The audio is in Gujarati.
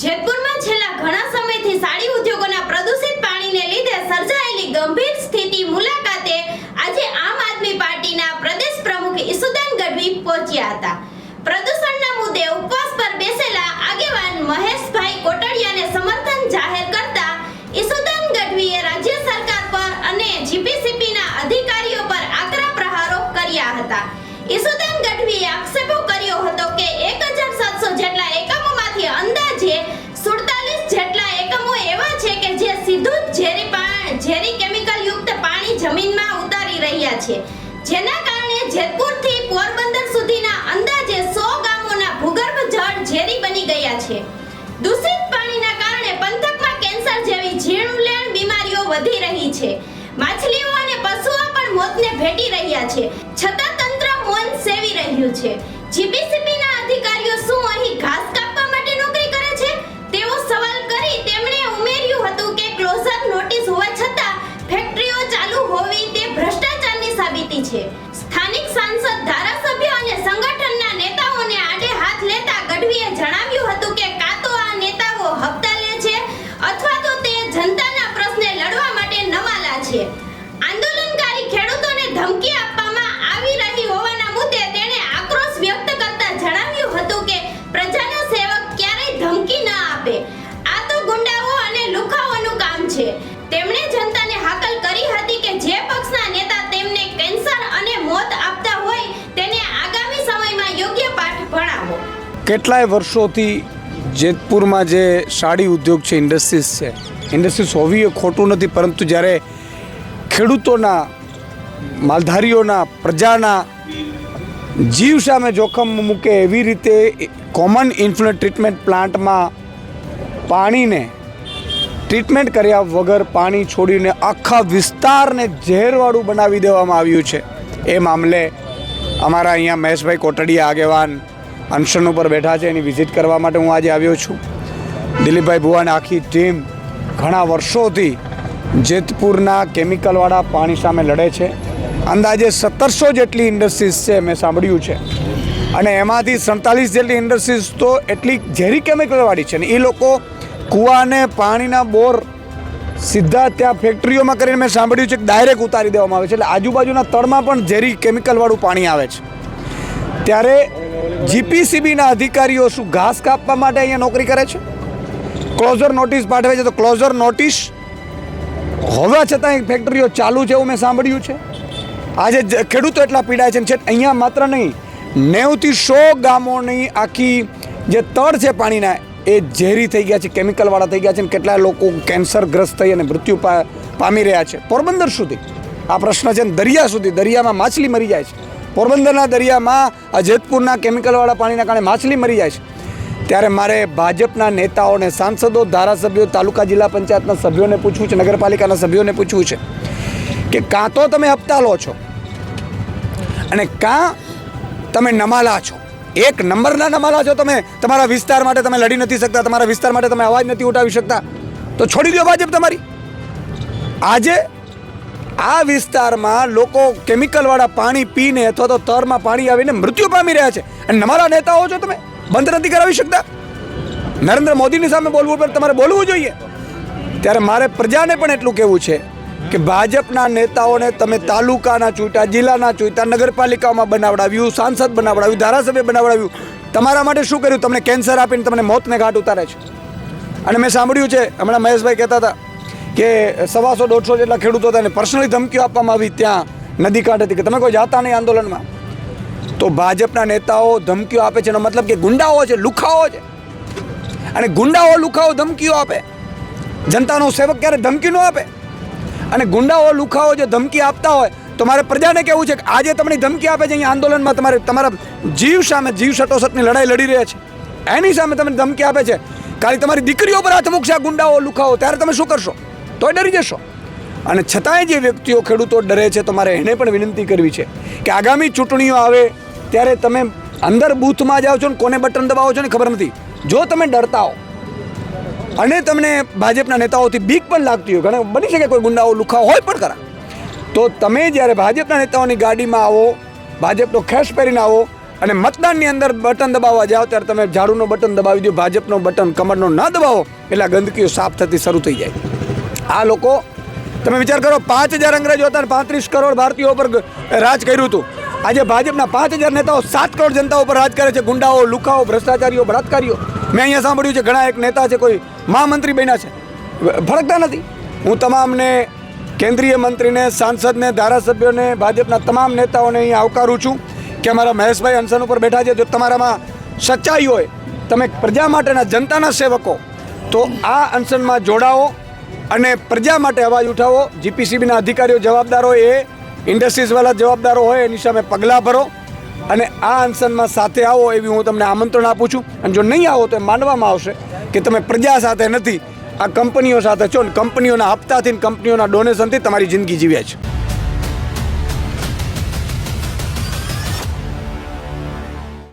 જેતપુરમાં છેલ્લા ઘણા સમયથી સાડી ઉદ્યોગોના પ્રદૂષિત પાણીને લીધે સર્જાયેલી ગંભીર સ્થિતિ મુલાકાતે આજે આમ આદમી પાર્ટીના પ્રદેશ પ્રમુખ ઈસુદાન ગઢવી પહોંચ્યા હતા. પ્રદૂષણના મુદ્દે ઉપવાસ પર બેસેલા આગેવાન મહેશભાઈ કોટડિયાને સમર્થન જાહેર કરતા ઈસુદાન ગઢવીએ રાજ્ય સરકાર પર અને જીપીસીપીના અધિકારીઓ છે કે જે સીધું ઝેરી ઝેરી કેમિકલ યુક્ત પાણી જમીનમાં ઉતારી રહ્યા છે. જેના કારણે જેતપુરથી પોરબંદર સુધીના અંદાજે 100 ગામોના ભૂગર્ભ જળ ઝેરી બની ગયા છે. દૂષિત પાણીના કારણે પંથકમાં કેન્સર જેવી જીવલેણ બીમારીઓ વધી રહી છે. માછલીઓ અને પશુઓ પણ મોતને ભેટી રહ્યા છે. છતાં તંત્ર મૌન સેવી રહ્યું છે. જીપીસીપીના ભ્રષ્ટાચારની છે. સ્થાનિક સાંસદ ધારાસભ્ય અને સંગઠનના નેતાઓને આડે હાથ લેતા ગઢવીએ જણાવ્યું હતું ભણાવો. કેટલાય વર્ષોથી જેતપુરમાં જે સાડી ઉદ્યોગ છે, ઇન્ડસ્ટ્રીઝ છે, ઇન્ડસ્ટ્રીઝ હોવી એ ખોટું નથી, પરંતુ જ્યારે ખેડૂતોના, માલધારીઓના, પ્રજાના જીવ સામે જોખમ મૂકે એવી રીતે કોમન ઇન્ફ્લુએન્ટ ટ્રીટમેન્ટ પ્લાન્ટમાં પાણીને ટ્રીટમેન્ટ કર્યા વગર પાણી છોડીને આખા વિસ્તારને ઝેરવાળું બનાવી દેવામાં આવ્યું છે. એ મામલે અમારા અહીંયા મહેશભાઈ કોટડીયા આગેવાન અનશન ઉપર બેઠા છે, એની વિઝિટ કરવા માટે હું આજે આવ્યો છું. દિલીપભાઈ ભુવાની આખી ટીમ ઘણા વર્ષોથી જેતપુરના કેમિકલવાળા પાણી સામે લડે છે. અંદાજે સત્તરસો જેટલી ઇન્ડસ્ટ્રીઝ છે, મેં સાંભળ્યું છે. અને એમાંથી સડતાલીસ જેટલી ઇન્ડસ્ટ્રીઝ તો એટલી ઝેરી કેમિકલવાળી છે ને એ લોકો કૂવાને પાણીના બોર સીધા ત્યાં ફેક્ટરીઓમાં કરીને મેં સાંભળ્યું છે કે ડાયરેક્ટ ઉતારી દેવામાં આવે છે. એટલે આજુબાજુના તળમાં પણ ઝેરી કેમિકલવાળું પાણી આવે છે. ત્યારે જીપીસીબીના અધિકારીઓ શું ઘાસ કાપવા માટે અહીંયા નોકરી કરે છે? ક્લોઝર નોટિસ પાઠવે છે તો ક્લોઝર નોટિસ હોવા છતાં એક ફેક્ટરીઓ ચાલુ છે એવું મેં સાંભળ્યું છે. આજે ખેડૂતો એટલા પીડાય છે છેક અહીંયા માત્ર નહીં, નેવથી સો ગામોની આખી જે તળ છે પાણીના, એ ઝેરી થઈ ગયા છે કેમિકલવાળા થઈ ગયા છે ને કેટલા લોકો કેન્સરગ્રસ્ત થઈ અને મૃત્યુ પામી રહ્યા છે. પોરબંદર સુધી, આ પ્રશ્ન છે દરિયા સુધી, દરિયામાં માછલી મરી જાય છે. પોરબંદરના દરિયામાં આ જેતપુરના કેમિકલવાળા પાણીના કારણે માછલી મરી જાય છે. ત્યારે મારે ભાજપના નેતાઓને સાંસદો, ધારાસભ્યો, તાલુકા જિલ્લા પંચાયતના સભ્યોને પૂછવું છે, નગરપાલિકાના સભ્યોને પૂછવું છે કે કાં તો તમે હપ્તા લો છો અને કાં તમે નમાલા છો. એક નંબરના નમાલા છો તમે, તમારા વિસ્તાર માટે તમે લડી નથી શકતા, તમારા વિસ્તાર માટે તમે અવાજ નથી ઉઠાવી શકતા. તો છોડી દો ભાજપ તમારી. આજે આ વિસ્તારમાં લોકો કેમિકલવાળા પાણી પીને અથવા તો તરમાં પાણી આવીને મૃત્યુ પામી રહ્યા છે. અને નમાલા નેતાઓ છો તમે? બંધ નથી કરાવી શકતા? નરેન્દ્ર મોદીની સામે બોલવું પર તમારે બોલવું જોઈએ. ત્યારે મારે પ્રજાને પણ એટલું કહેવું છે કે ભાજપના નેતાઓને તમે તાલુકાના ચૂંટા, જિલ્લાના ચૂંટા, નગરપાલિકાઓમાં બનાવડાવ્યું, સાંસદ બનાવડાવ્યું, ધારાસભ્ય બનાવડાવ્યું. તમારા માટે શું કર્યું? તમને કેન્સર આપીને તમને મોતને ઘાટ ઉતારે છે. અને મેં સાંભળ્યું છે, હમણાં મહેશભાઈ કહેતા હતા કે સવાસો દોઢસો જેટલા ખેડૂતો હતા ને પર્સનલી ધમકીઓ આપવામાં આવી ત્યાં નદી કાંઠેથી કે તમે કોઈ જાતા નહીં આંદોલનમાં? તો ભાજપના નેતાઓ ધમકીઓ આપે છે. એનો મતલબ કે ગુંડાઓ છે, લુખાઓ છે. અને ગુંડાઓ, લુખાઓ ધમકીઓ આપે. જનતાનો સેવક ક્યારે ધમકી ન આપે? અને ગુંડાઓ, લુખાઓ જે ધમકી આપતા હોય, તો મારે પ્રજાને કહેવું છે કે આજે તમને ધમકી આપે છે અહીંયા આંદોલનમાં તમારે તમારા જીવ સામે જીવ સટોસટની લડાઈ લડી રહ્યા છે. એની સામે તમને ધમકી આપે છે. ખાલી તમારી દીકરીઓ પર હાથ મૂકશે આ ગુંડાઓ, લુખાઓ. ત્યારે તમે શું કરશો? તોય ડરી જશો. અને છતાંય જે વ્યક્તિઓ ખેડૂતો ડરે છે, તો મારે એને પણ વિનંતી કરવી છે કે આગામી ચૂંટણીઓ આવે ત્યારે તમે અંદર બૂથમાં જાઓ છો ને, કોને બટન દબાવો છો ને, ખબર નથી. જો તમે ડરતા હો, અને તમને ભાજપના નેતાઓથી બીક પણ લાગતી હોય, ઘણા બની શકે કોઈ ગુંડાઓ, લુખાઓ હોય પણ ખરા. તો તમે જ્યારે ભાજપના નેતાઓની ગાડીમાં આવો, ભાજપનો ખેસ પહેરીને આવો અને મતદાનની અંદર બટન દબાવવા જાઓ, ત્યારે તમે ઝાડુનો બટન દબાવી દો, ભાજપનો બટન કમરનો ના દબાવો, એટલે ગંદકીઓ સાફ થતી શરૂ થઈ જાય. આ લોકો, તમે વિચાર કરો, પાંચ હજાર અંગ્રેજો હતા પાંત્રીસ કરોડ ભારતીયો ઉપર રાજ કર્યું હતું. આજે ભાજપના પાંચ હજાર નેતાઓ સાત કરોડ જનતા ઉપર રાજ કરે છે. ગુંડાઓ, લુખાઓ, ભ્રષ્ટાચારીઓ, બળાત્કારીઓ. મેં અહીંયા સાંભળ્યું છે, ઘણા એક નેતા છે, કોઈ મહામંત્રી બન્યા છે. ફરકતા નથી. હું તમામને કેન્દ્રીય મંત્રીને, સાંસદને, ધારાસભ્યોને, ભાજપના તમામ નેતાઓને અહીંયા આવકારું છું કે અમારા મહેશભાઈ અનસન ઉપર બેઠા છે. જો તમારામાં સચ્ચાઈ હોય, તમે પ્રજા માટેના જનતાના સેવકો, તો આ અનશનમાં જોડાઓ. અને પ્રજા માટે અવાજ ઉઠાવો. જીપીસીબીના અધિકારીઓ જવાબદાર હોય, એ ઇન્ડસ્ટ્રીઝવાળા જવાબદારો હોય, એની સામે પગલાં ભરો અને આ અનશનમાં સાથે આવો એવી હું તમને આમંત્રણ આપું છું. અને જો નહીં આવો તો એ માનવામાં આવશે કે તમે પ્રજા સાથે નથી, આ કંપનીઓ સાથે છો ને કંપનીઓના હપ્તાથી કંપનીઓના ડોનેશનથી તમારી જિંદગી જીવ્યા છે.